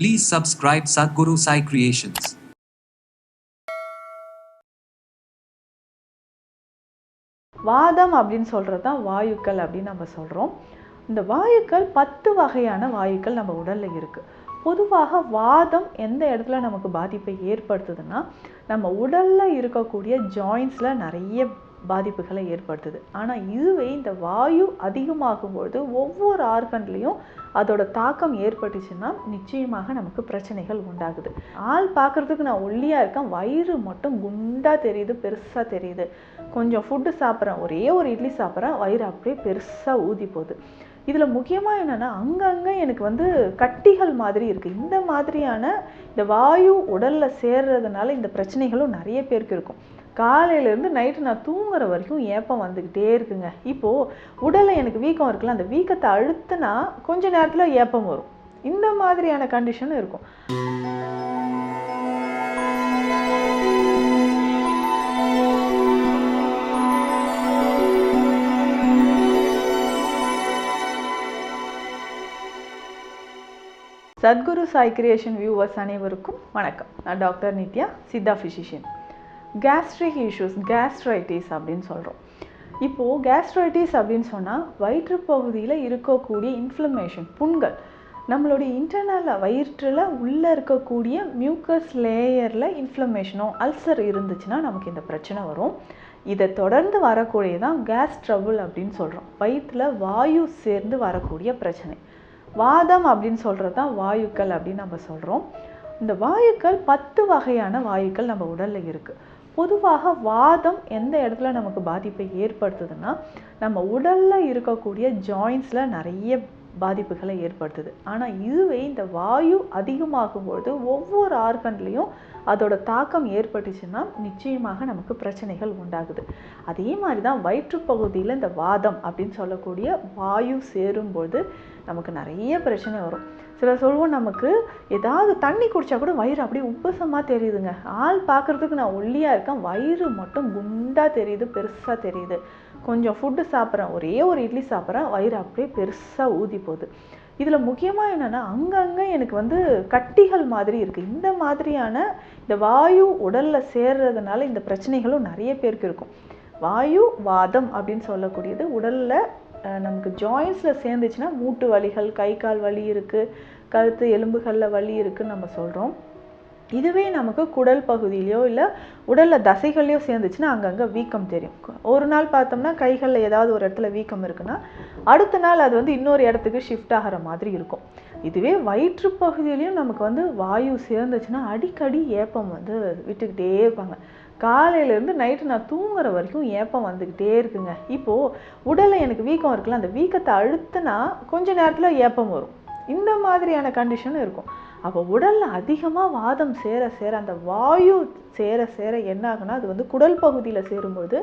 Please subscribe Sadhguru Sai Creations. வாதம் அப்படின்னு சொல்கிறது தான் வாயுக்கள் அப்படின்னு நம்ம சொல்கிறோம் இந்த வாயுக்கள் பத்து வகையான வாயுக்கள் நம்ம உடலில் இருக்குது பொதுவாக வாதம் எந்த இடத்துல நமக்கு பாதிப்பை ஏற்படுத்துதுன்னா நம்ம உடலில் இருக்கக்கூடிய ஜாயின்ஸில் நிறைய பாதிப்புகளை ஏற்படுத்துது. ஆனால் இதுவே இந்த வாயு அதிகமாகும் பொழுது ஒவ்வொரு ஆர்கன்லேயும் அதோட தாக்கம் ஏற்பட்டுச்சுன்னா நிச்சயமாக நமக்கு பிரச்சனைகள் உண்டாகுது. ஆள் பார்க்குறதுக்கு நான் ஒல்லியாக இருக்கேன். வயிறு மட்டும் குண்டாக தெரியுது பெருசாக தெரியுது. கொஞ்சம் ஃபுட்டு சாப்பிட்றேன் ஒரே ஒரு இட்லி சாப்பிட்றேன் வயிறு அப்படியே பெருசாக ஊதி போகுது. இதில் முக்கியமாக என்னென்னா அங்கங்கே எனக்கு வந்து கட்டிகள் மாதிரி இருக்குது இந்த மாதிரியான இந்த வாயு உடலில் சேர்றதுனால இந்த பிரச்சனைகளும் நிறைய பேருக்கு இருக்கும். காலையிலேருந்து நைட்டு நான் தூங்குற வரைக்கும் ஏப்பம் வந்துக்கிட்டே இருக்குங்க. இப்போது உடலில் எனக்கு வீக்கம் இருக்குல்ல அந்த வீக்கத்தை அழுத்துனா கொஞ்ச நேரத்தில் ஏப்பம் வரும். இந்த மாதிரியான கண்டிஷனும் இருக்கும். சத்குரு சாய் கிரியேஷன் வியூவர்ஸ் அனைவருக்கும் வணக்கம். நான் doctor Nithya siddha physician gastric issues gastritis அப்படின்னு சொல்கிறோம் இப்போது கேஸ்ட்ரைட்டிஸ் அப்படின்னு சொன்னால் வயிற்றுப்பகுதியில் இருக்கக்கூடிய இன்ஃப்ளமேஷன் புண்கள். நம்மளுடைய இன்டர்னலில் வயிற்றில் உள்ளே இருக்கக்கூடிய மியூக்கஸ் லேயரில் இன்ஃப்ளமேஷனோ அல்சர் இருந்துச்சுன்னா நமக்கு இந்த பிரச்சனை வரும். இதை தொடர்ந்து வரக்கூடியதான் கேஸ் ட்ரபுள் அப்படின்னு சொல்கிறோம் வயிற்றில் வாயு சேர்ந்து வரக்கூடிய பிரச்சனை. வாதம் அப்படின்னு சொல்கிறது தான் வாயுக்கள் அப்படின்னு நம்ம சொல்கிறோம் இந்த வாயுக்கள் பத்து வகையான வாயுக்கள் நம்ம உடலில் இருக்குது பொதுவாக வாதம் எந்த இடத்துல நமக்கு பாதிப்பை ஏற்படுத்துதுன்னா நம்ம உடலில் இருக்கக்கூடிய ஜாயின்ஸில் நிறைய பாதிப்புகளை ஏற்படுத்துது. ஆனால் இதுவே இந்த வாயு அதிகமாகும் பொழுது ஒவ்வொரு ஆர்கன்லேயும் அதோட தாக்கம் ஏற்பட்டுச்சுன்னா நிச்சயமாக நமக்கு பிரச்சனைகள் உண்டாகுது. அதே மாதிரி தான் வயிற்றுப்பகுதியில் இந்த வாதம் அப்படின்னு சொல்லக்கூடிய வாயு சேரும்போது நமக்கு நிறைய பிரச்சனை வரும். சில சொல்வோம் நமக்கு ஏதாவது தண்ணி குடித்தா கூட வயிறு அப்படியே உப்பசமாக தெரியுதுங்க. ஆள் பார்க்குறதுக்கு நான் ஒல்லியாக இருக்கேன். வயிறு மட்டும் குண்டாக தெரியுது பெருசாக தெரியுது. கொஞ்சம் ஃபுட்டு சாப்பிட்றேன் ஒரே ஒரு இட்லி சாப்பிட்றேன் வயிறு அப்படியே பெருசாக ஊதி போகுது இதில் முக்கியமாக என்னென்னா அங்கங்கே எனக்கு வந்து கட்டிகள் மாதிரி இருக்குது இந்த மாதிரியான இந்த வாயு உடலில் சேர்றதுனால இந்த பிரச்சனைகளும் நிறைய பேருக்கு இருக்கும். வாயு வாதம் அப்படின்னு சொல்லக்கூடியது உடலில் நமக்கு ஜாயின்ஸில் சேர்ந்துச்சுன்னா மூட்டு வலிகள் கை கால் வலி இருக்குது கழுத்து எலும்புகளில் வலி இருக்குதுன்னு நம்ம சொல்கிறோம் இதுவே நமக்கு குடல் பகுதியிலையோ இல்லை உடலில் தசைகள்லையோ சேர்ந்துச்சுன்னா அங்கங்கே வீக்கம் தெரியும். ஒரு நாள் பார்த்தோம்னா கைகளில் ஏதாவது ஒரு இடத்துல வீக்கம் இருக்குன்னா அடுத்த நாள் அது வந்து இன்னொரு இடத்துக்கு ஷிஃப்ட் ஆகிற மாதிரி இருக்கும். இதுவே வயிற்று பகுதியிலையும் நமக்கு வந்து வாயு சேர்ந்துச்சுன்னா அடிக்கடி ஏப்பம் வந்து விட்டுக்கிட்டே இருப்பாங்க. காலையிலேருந்து நைட்டு நான் தூங்குற வரைக்கும் ஏப்பம் வந்துக்கிட்டே இருக்குங்க. இப்போது உடலில் எனக்கு வீக்கம் இருக்குல்ல அந்த வீக்கத்தை அழுத்துனா கொஞ்ச நேரத்தில் ஏப்பம் வரும். இந்த மாதிரியான கண்டிஷனும் இருக்கும். அப்போ உடலில் அதிகமாக வாதம் சேர சேர அந்த வாயு சேர சேர என்ன ஆகுனா அது வந்து குடல் பகுதியில் சேரும்போது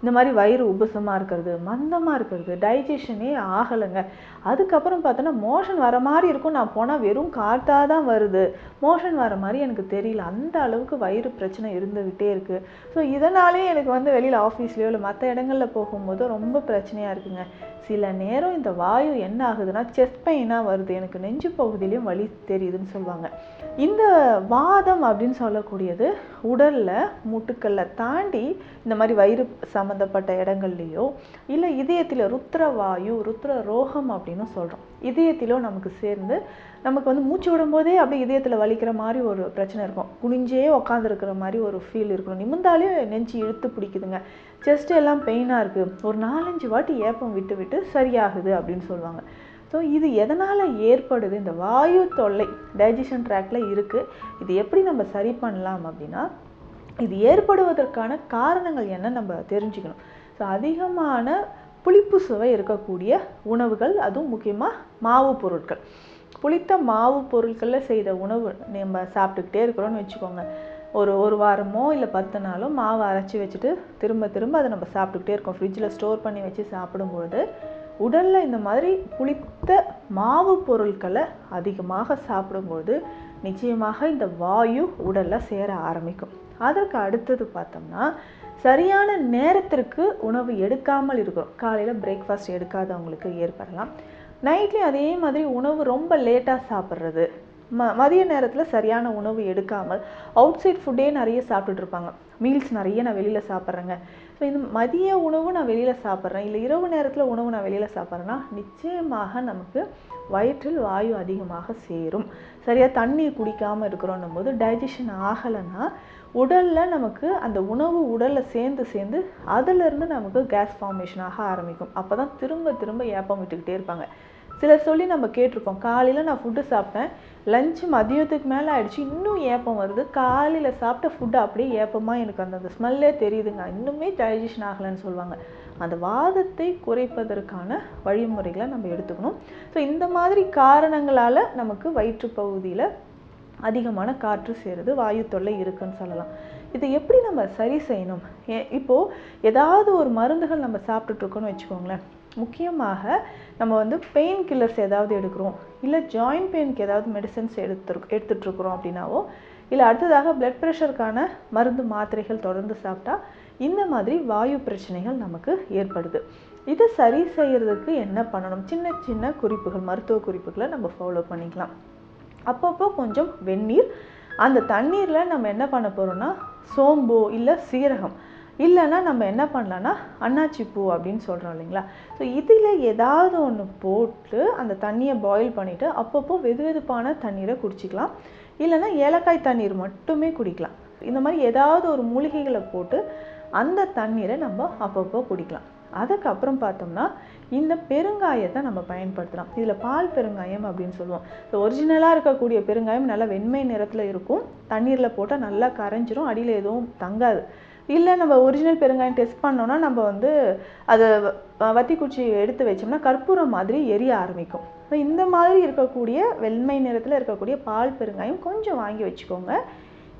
இந்த மாதிரி வயிறு உபசமாக இருக்கிறது மந்தமாக இருக்கிறது டைஜஷனே ஆகலைங்க. அதுக்கப்புறம் பார்த்தோன்னா மோஷன் வர மாதிரி இருக்கும். நான் போனால் வெறும் காற்றாக தான் வருது. மோஷன் வர மாதிரி எனக்கு தெரியல. அந்த அளவுக்கு வயிறு பிரச்சனை இருந்துக்கிட்டே இருக்குது ஸோ இதனாலே எனக்கு வந்து வெளியில் ஆஃபீஸ்லேயோ இல்லை மற்ற இடங்களில் போகும்போது ரொம்ப பிரச்சனையாக இருக்குங்க. சில நேரம் இந்த வாயு என்ன ஆகுதுன்னா செஸ்ட் பெயினாக வருது. எனக்கு நெஞ்சு பகுதியிலையும் வலி தெரியுதுன்னு சொல்லுவாங்க. இந்த வாதம் அப்படின்னு சொல்லக்கூடியது உடலில் முட்டுக்களை தாண்டி இந்த மாதிரி வயிறு சம்மந்தப்பட்ட இடங்கள்லையோ இல்லை இதயத்தில் ருத்ர வாயு ருத்ர ரோகம் அப்படின்னு சொல்கிறோம் இதயத்திலோ நமக்கு சேர்ந்து நமக்கு வந்து மூச்சு விடும்போதே அப்படியே இதயத்தில் வலிக்கிற மாதிரி ஒரு பிரச்சனை இருக்கும். குனிஞ்சே உக்காந்துருக்கிற மாதிரி ஒரு ஃபீல் இருக்கணும். நிமிந்தாலே நெஞ்சு இழுத்து பிடிக்குதுங்க. செஸ்ட் எல்லாம் பெயினாக இருக்குது ஒரு நாலஞ்சு வாட்டி ஏப்பம் விட்டு விட்டு சரியாகுது அப்படின்னு சொல்லுவாங்க. ஸோ இது எதனால் ஏற்படுது? இந்த வாயு தொல்லை டைஜஷன் ட்ராக்டில் இருக்குது இது எப்படி நம்ம சரி பண்ணலாம் அப்படின்னா இது ஏற்படுவதற்கான காரணங்கள் என்ன நம்ம தெரிஞ்சுக்கணும். ஸோ அதிகமான புளிப்பு சுவை இருக்கக்கூடிய உணவுகள் அதுவும் முக்கியமாக மாவு பொருட்கள். புளித்த மாவு பொருட்களில் செய்த உணவு நம்ம சாப்பிட்டுக்கிட்டே இருக்கிறோன்னு வச்சுக்கோங்க. ஒரு ஒரு வாரமோ இல்லை பத்து நாளோ மாவு அரைச்சி வச்சுட்டு திரும்ப திரும்ப அதை நம்ம சாப்பிட்டுக்கிட்டே இருக்கோம். ஃப்ரிட்ஜில் ஸ்டோர் பண்ணி வச்சு சாப்பிடும்பொழுது உடலில் இந்த மாதிரி புளித்த மாவு பொருட்களை அதிகமாக சாப்பிடும்போது நிச்சயமாக இந்த வாயு உடலில் சேர ஆரம்பிக்கும். அதற்கு அடுத்தது பார்த்தோம்னா சரியான நேரத்திற்கு உணவு எடுக்காமல் இருக்கிறோம் காலையில் பிரேக்ஃபாஸ்ட் எடுக்காதவங்களுக்கு ஏற்படலாம். நைட்லேயும் அதே மாதிரி உணவு ரொம்ப லேட்டாக சாப்பிட்றது. ம மதிய நேரத்தில் சரியான உணவு எடுக்காமல் அவுட் சைட் ஃபுட்டே நிறைய சாப்பிட்டுட்ருப்பாங்க மீல்ஸ் நிறைய நான் வெளியில் சாப்பிட்றேங்க. ஸோ இந்த மதிய உணவு நான் வெளியில் சாப்பிட்றேன். இல்லை இரவு நேரத்தில் உணவு நான் வெளியில் சாப்பிட்றேன்னா நிச்சயமாக நமக்கு வயிற்றில் வாயு அதிகமாக சேரும். சரியாக தண்ணீர் குடிக்காமல் இருக்கிறோன்னும் போது டைஜஷன் ஆகலைன்னா உடலில் நமக்கு அந்த உணவு உடலில் சேர்ந்து சேர்ந்து அதிலிருந்து நமக்கு கேஸ் ஃபார்மேஷன் ஆக ஆரம்பிக்கும். அப்போ தான் திரும்ப திரும்ப ஏப்பம் விட்டுக்கிட்டே இருப்பாங்க. சிலர் சொல்லி நம்ம கேட்டிருப்போம் காலையில் நான் ஃபுட்டு சாப்பிட்டேன் லஞ்ச் மதியத்துக்கு மேலே ஆயிடுச்சு இன்னும் ஏப்பம் வருது. காலையில் சாப்பிட்ட ஃபுட்டு அப்படியே ஏப்பமாக எனக்கு அந்த அந்த ஸ்மெல்லே தெரியுதுங்க இன்னுமே டைஜஷன் ஆகலைன்னு சொல்லுவாங்க. அந்த வாதத்தை குறைப்பதற்கான வழிமுறைகளை நம்ம எடுத்துக்கணும். ஸோ இந்த மாதிரி காரணங்களால் நமக்கு வயிற்று பகுதியில் அதிகமான காற்று சேருது வாயு தொல்லை இருக்குன்னு சொல்லலாம். இதை எப்படி நம்ம சரி செய்யணும்? ஏ- இப்போது ஏதாவது ஒரு மருந்துகள் நம்ம சாப்பிட்டுட்ருக்கோன்னு வச்சுக்கோங்களேன். முக்கியமாக நம்ம வந்து பெயின் கில்லர்ஸ் ஏதாவது எடுக்கிறோம். இல்லை ஜாயிண்ட் பெயினுக்கு ஏதாவது மெடிசன்ஸ் எடுத்துரு எடுத்துட்டு இருக்கிறோம் அப்படின்னாவோ இல்லை அடுத்ததாக பிளட் ப்ரெஷருக்கான மருந்து மாத்திரைகள் தொடர்ந்து சாப்பிட்டா இந்த மாதிரி வாயு பிரச்சனைகள் நமக்கு ஏற்படுது. இதை சரி செய்யறதுக்கு என்ன பண்ணணும்? சின்ன சின்ன குறிப்புகள் மருத்துவ குறிப்புகளை நம்ம ஃபாலோ பண்ணிக்கலாம். அப்பப்போ கொஞ்சம் வெந்நீர். அந்த தண்ணீரில் நம்ம என்ன பண்ண போகிறோம்னா சோம்பு இல்லை சீரகம். இல்லைன்னா நம்ம என்ன பண்ணலான்னா அன்னாச்சி பூ அப்படின்னு சொல்கிறோம் இல்லைங்களா? ஸோ இதில் ஏதாவது ஒன்று போட்டு அந்த தண்ணியை பாயில் பண்ணிவிட்டு அப்பப்போ வெது வெதுப்பான தண்ணீரை குடிச்சிக்கலாம். இல்லைன்னா ஏலக்காய் தண்ணீர் மட்டுமே குடிக்கலாம். இந்த மாதிரி ஏதாவது ஒரு மூலிகைகளை போட்டு அந்த தண்ணீரை நம்ம அப்பப்போ குடிக்கலாம். அதுக்கப்புறம் பார்த்தோம்னா இந்த பெருங்காயத்தை நம்ம பயன்படுத்தலாம். இதில் பால் பெருங்காயம் அப்படின்னு சொல்லுவோம். ஸோ ஒரிஜினலாக இருக்கக்கூடிய பெருங்காயம் நல்லா வெண்மை நிறத்தில் இருக்கும். தண்ணீரில் போட்டால் நல்லா கரைஞ்சிரும். அடியில் எதுவும் தங்காது. இல்லை நம்ம ஒரிஜினல் பெருங்காயம் டெஸ்ட் பண்ணோன்னா நம்ம வந்து அதை வ- வத்தி குச்சி எடுத்து வச்சோம்னா கற்பூரம் மாதிரி எரிய ஆரம்பிக்கும். ஸோ இந்த மாதிரி இருக்கக்கூடிய வெண்மை நிறத்தில் இருக்கக்கூடிய பால் பெருங்காயம் கொஞ்சம் வாங்கி வச்சுக்கோங்க.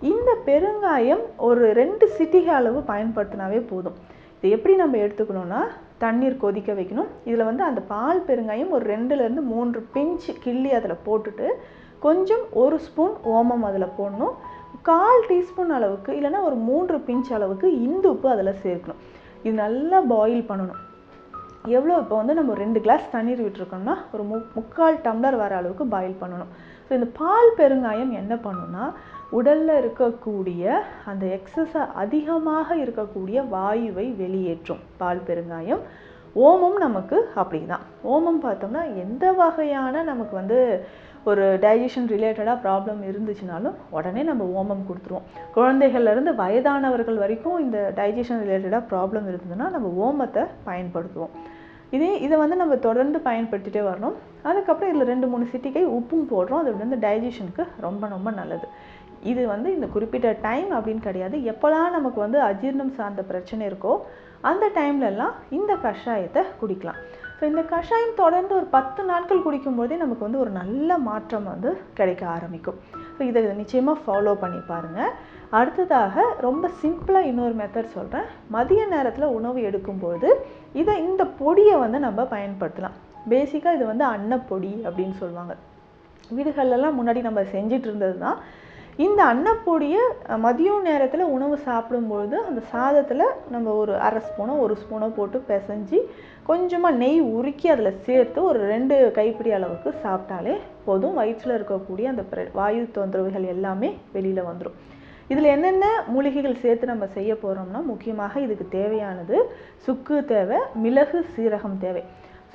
இந்த பெருங்காயம் ஒரு ரெண்டு சிட்டிக அளவு பயன்படுத்தினாவே போதும். இது எப்படி நம்ம எடுத்துக்கணும்னா தண்ணீர் கொதிக்க வைக்கணும். இதில் வந்து அந்த பால் பெருங்காயம் ஒரு ரெண்டுலேருந்து மூன்று பிஞ்ச் கிள்ளி அதில் போட்டுட்டு கொஞ்சம் ஒரு ஸ்பூன் ஓமம் அதில் போடணும். கால் டீஸ்பூன் அளவுக்கு இல்லைன்னா ஒரு மூன்று பிஞ்ச் அளவுக்கு இந்து உப்பு அதில் சேர்க்கணும். இது நல்லா பாயில் பண்ணணும். எவ்வளோ இப்போ வந்து நம்ம ரெண்டு கிளாஸ் தண்ணீர் விட்டுருக்கோம்னா ஒரு மு முக்கால் டம்ளர் வர அளவுக்கு பாயில் பண்ணணும். ஸோ இந்த பால் பெருங்காயம் என்ன பண்ணுன்னா உடலில் இருக்கக்கூடிய அந்த எக்ஸஸாக அதிகமாக இருக்கக்கூடிய வாயுவை வெளியேற்றும். பால் பெருங்காயம் ஓமம் நமக்கு அப்படி தான் ஓமம் பார்த்தோம்னா எந்த வகையான நமக்கு வந்து ஒரு டைஜஷன் ரிலேட்டடாக ப்ராப்ளம் இருந்துச்சுனாலும் உடனே நம்ம ஓமம் கொடுத்துருவோம். குழந்தைகள்லேருந்து வயதானவர்கள் வரைக்கும் இந்த டைஜஷன் ரிலேட்டடாக ப்ராப்ளம் இருந்ததுன்னா நம்ம ஓமத்தை பயன்படுத்துவோம். இதே இதை வந்து நம்ம தொடர்ந்து பயன்படுத்திகிட்டே வரணும். அதுக்கப்புறம் இதில் ரெண்டு மூணு சிட்டிக்கை உப்பும் போடுறோம். அது வந்து டைஜஷனுக்கு ரொம்ப ரொம்ப நல்லது. இது வந்து இந்த குறிப்பிட்ட டைம் அப்படின்னு கிடையாது. எப்போல்லாம் நமக்கு வந்து அஜீர்ணம் சார்ந்த பிரச்சனை இருக்கோ அந்த டைம்லலாம் இந்த கஷாயத்தை குடிக்கலாம். ஸோ இந்த கஷாயம் தொடர்ந்து ஒரு பத்து நாட்கள் குடிக்கும்போதே நமக்கு வந்து ஒரு நல்ல மாற்றம் வந்து கிடைக்க ஆரம்பிக்கும். ஸோ இதை நிச்சயமாக ஃபாலோ பண்ணி பாருங்கள் அடுத்ததாக ரொம்ப சிம்பிளாக இன்னொரு மெத்தட் சொல்கிறேன் மதிய நேரத்தில் உணவு எடுக்கும்போது இதை இந்த பொடியை வந்து நம்ம பயன்படுத்தலாம். பேசிக்காக இது வந்து அன்னப்பொடி அப்படின்னு சொல்லுவாங்க. வீடுகள்லாம் முன்னாடி நம்ம செஞ்சிட்டு இருந்தது தான் இந்த அன்னப்பொடியை மதியம் நேரத்தில் உணவு சாப்பிடும்பொழுது அந்த சாதத்தில் நம்ம ஒரு அரை ஸ்பூனோ ஒரு ஸ்பூனோ போட்டு பிசைஞ்சு கொஞ்சமாக நெய் உருக்கி அதில் சேர்த்து ஒரு ரெண்டு கைப்பிடி அளவுக்கு சாப்பிட்டாலே போதும். வயிற்றில் இருக்கக்கூடிய அந்த வாயு தொந்தரவுகள் எல்லாமே வெளியில் வந்துடும் இதில் என்னென்ன மூலிகைகள் சேர்த்து நம்ம செய்ய போகிறோம்னா முக்கியமாக இதுக்கு தேவையானது சுக்கு தேவை மிளகு சீரகம் தேவை.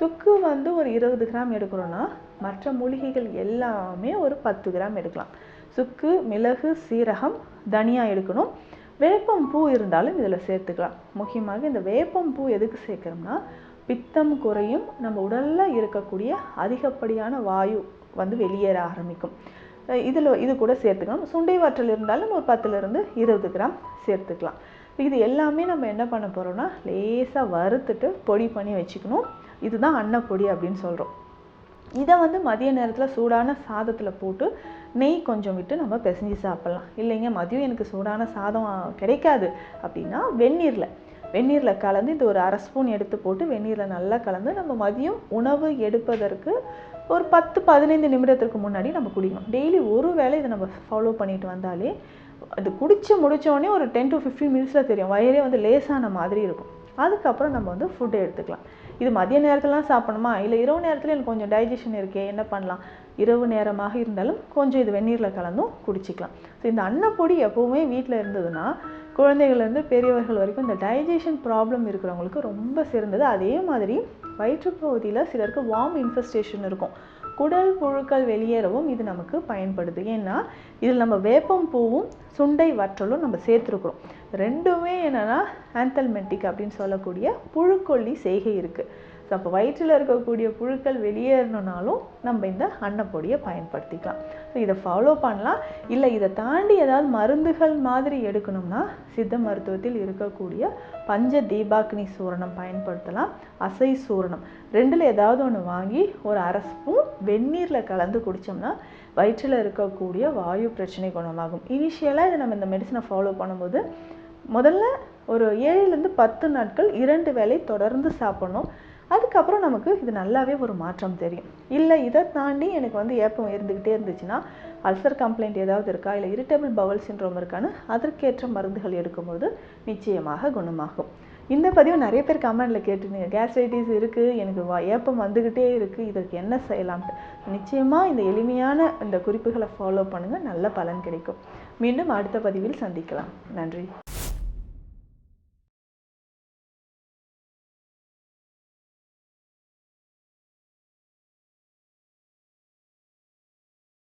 சுக்கு வந்து ஒரு இருபது கிராம் எடுக்கிறோன்னா மற்ற மூலிகைகள் எல்லாமே ஒரு பத்து கிராம் எடுக்கலாம். சுக்கு மிளகு சீரகம் தனியா எடுக்கணும். வேப்பம் பூ இருந்தாலும் இதில் சேர்த்துக்கலாம். முக்கியமாக இந்த வேப்பம் பூ எதுக்கு சேர்க்குறோம்னா பித்தம் குறையும் நம்ம உடலில் இருக்கக்கூடிய அதிகப்படியான வாயு வந்து வெளியேற ஆரம்பிக்கும். இதில் இது கூட சேர்த்துக்கலாம். சுண்டை வற்றல் இருந்தாலும் ஒரு பத்துலேருந்து இருபது கிராம் சேர்த்துக்கலாம். இது எல்லாமே நம்ம என்ன பண்ண போகிறோம்னா லேசாக வறுத்துட்டு பொடி பண்ணி வச்சுக்கணும். இதுதான் அன்னப்பொடி அப்படின்னு சொல்கிறோம் இதை வந்து மதிய நேரத்தில் சூடான சாதத்தில் போட்டு நெய் கொஞ்சம் விட்டு நம்ம பிசைஞ்சு சாப்பிட்லாம். இல்லைங்க மதியம் எனக்கு சூடான சாதம் கிடைக்காது. அப்படின்னா வெந்நீரில். வெந்நீரில் கலந்து இது ஒரு அரை ஸ்பூன் எடுத்து போட்டு வெந்நீரில் நல்லா கலந்து நம்ம மதியம் உணவு எடுப்பதற்கு ஒரு பத்து பதினைந்து நிமிடத்திற்கு முன்னாடி நம்ம குடிக்கணும். டெய்லி ஒரு வேளை இதை நம்ம ஃபாலோ பண்ணிட்டு வந்தாலே அது குடித்து முடித்தோடனே ஒரு டென் டு ஃபிஃப்டீன் மினிட்ஸில் தெரியும். வயிறே வந்து லேசான மாதிரி இருக்கும். அதுக்கப்புறம் நம்ம வந்து ஃபுட்டை எடுத்துக்கலாம். இது மதிய நேரத்துலலாம் சாப்பிடணுமா? இல்லை இரவு நேரத்தில் எனக்கு கொஞ்சம் டைஜஷன் இருக்கே என்ன பண்ணலாம்? இரவு நேரமாக இருந்தாலும் கொஞ்சம் இது வெந்நீரில் கலந்தும் குடிச்சிக்கலாம். ஸோ இந்த அன்னப்பொடி எப்போவுமே வீட்டில் இருந்ததுன்னா குழந்தைகள்லேருந்து பெரியவர்கள் வரைக்கும் இந்த டைஜஷன் ப்ராப்ளம் இருக்கிறவங்களுக்கு ரொம்ப சிறந்தது. அதே மாதிரி வயிற்றுப்பகுதியில் சிலருக்கு வார்ம் இன்ஃபெஸ்டேஷன் இருக்கும். குடல் புழுக்கள் வெளியேறவும் இது நமக்கு பயன்படுது. ஏன்னா இதில் நம்ம வேப்பம் பூவும் சுண்டை வற்றலும் நம்ம சேர்த்துருக்குறோம். ரெண்டுமே என்னென்னா ஆந்தல்மெட்டிக் அப்படின்னு சொல்லக்கூடிய புழுக்கொல்லி செய்கை இருக்குது ஸோ அப்போ வயிற்றில் இருக்கக்கூடிய புழுக்கள் வெளியேறணுனாலும் நம்ம இந்த அன்னப்பொடியை பயன்படுத்திக்கலாம். ஸோ இதை ஃபாலோ பண்ணலாம். இல்லை இதை தாண்டி ஏதாவது மருந்துகள் மாதிரி எடுக்கணும்னா சித்த மருத்துவத்தில் இருக்கக்கூடிய பஞ்ச தீபாக்னி சூரணம் பயன்படுத்தலாம். அசை சூரணம். ரெண்டில் ஏதாவது ஒன்று வாங்கி ஒரு அரை ஸ்பூன் வெந்நீரில் கலந்து குடித்தோம்னா வயிற்றில் இருக்கக்கூடிய வாயு பிரச்சனை குணமாகும். இனிஷியலாக இதை நம்ம இந்த மெடிசனை ஃபாலோ பண்ணும்போது முதல்ல ஒரு ஏழுலேருந்து பத்து நாட்கள் இரண்டு வேளை தொடர்ந்து சாப்பிடணும். அதுக்கப்புறம் நமக்கு இது நல்லாவே ஒரு மாற்றம் தெரியும். இல்லை இதை தாண்டி எனக்கு வந்து ஏப்பம் இருந்துக்கிட்டே இருந்துச்சுன்னா அல்சர் கம்ப்ளைண்ட் ஏதாவது இருக்கா? இல்லை இரிட்டபிள் பவல் சின்ரோம் இருக்கான்னு அதற்கேற்ற மருந்துகள் எடுக்கும்போது நிச்சயமாக குணமாகும். இந்த பதிவு நிறைய பேர் கமெண்டில் கேட்டுருந்தீங்க. கேஸ்ட்ரைட்டிஸ் இருக்குது எனக்கு வா ஏப்பம் வந்துக்கிட்டே இருக்குது இதற்கு என்ன செய்யலாம்ட்டு. நிச்சயமாக இந்த எளிமையான இந்த குறிப்புகளை ஃபாலோ பண்ணுங்கள் நல்ல பலன் கிடைக்கும். மீண்டும் அடுத்த பதிவில் சந்திக்கலாம். நன்றி.